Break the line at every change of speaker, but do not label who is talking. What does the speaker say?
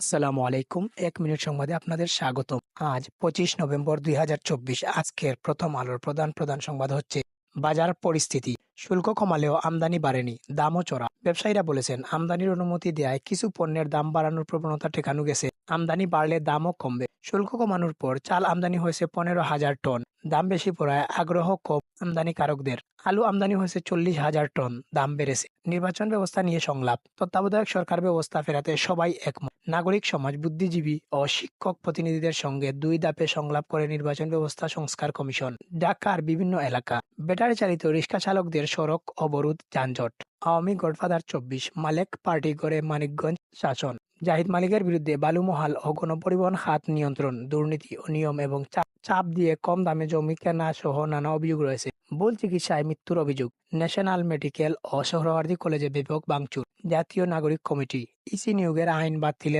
আসসালামু আলাইকুম। এক মিনিট সংবাদে আপনাদের স্বাগত আজ পঁচিশ নভেম্বর দুই আজকের প্রথম আলোর প্রধান প্রধান সংবাদ হচ্ছে বাজার পরিস্থিতি। শুল্ক কমালেও আমদানি বাড়েনি, দামও চড়া। ব্যবসায়ীরা বলেছেন, আমদানির অনুমতি দেয় কিছু পণ্যের দাম বাড়ানোর প্রবণতা ঠেকানো গেছে। আমদানি বাড়লে দামও কমবে। শুল্ক কমানোর পর চাল আমদানি হয়েছে পনেরো হাজার টন। দাম বেশি পড়ায় আগ্রহ কম আমদানিকারকদের। আলু আমদানি হয়েছে চল্লিশ হাজার টন, দাম বেড়েছে। নির্বাচন ব্যবস্থা নিয়ে সংলাপ। তত্ত্বাবধায়ক সরকার ব্যবস্থা ফেরাতে সবাই একমত। নাগরিক সমাজ বুদ্ধিজীবী ও শিক্ষক প্রতিনিধিদের সঙ্গে দুই ধাপে সংলাপ করে নির্বাচন ব্যবস্থা সংস্কার কমিশন, ঢাকার বিভিন্ন এলাকা। ব্যাটারি চালিত রিক্সা চালকদের সড়ক অবরোধ, যানজট। আওয়ামী গডফাদার চব্বিশ, মালেক পার্টি করে মানিকগঞ্জ শাসন। জাহিদ মালিকের বিরুদ্ধে বালুমহাল ও গণপরিবহন হাত নিয়ন্ত্রণ, দুর্নীতি ও নিয়ম এবং চাপ- চাপ দিয়ে কম দামে জমি কেনা সহ নানা অভিযোগ রয়েছে। ভুল চিকিৎসায় মৃত্যুর অভিযোগ, ন্যাশনাল মেডিকেল ও সোহরাওয়ার্দী কলেজে ব্যাপক বাংচুর জাতীয় নাগরিক কমিটি, ইসি নিয়োগের আইন বাতিলের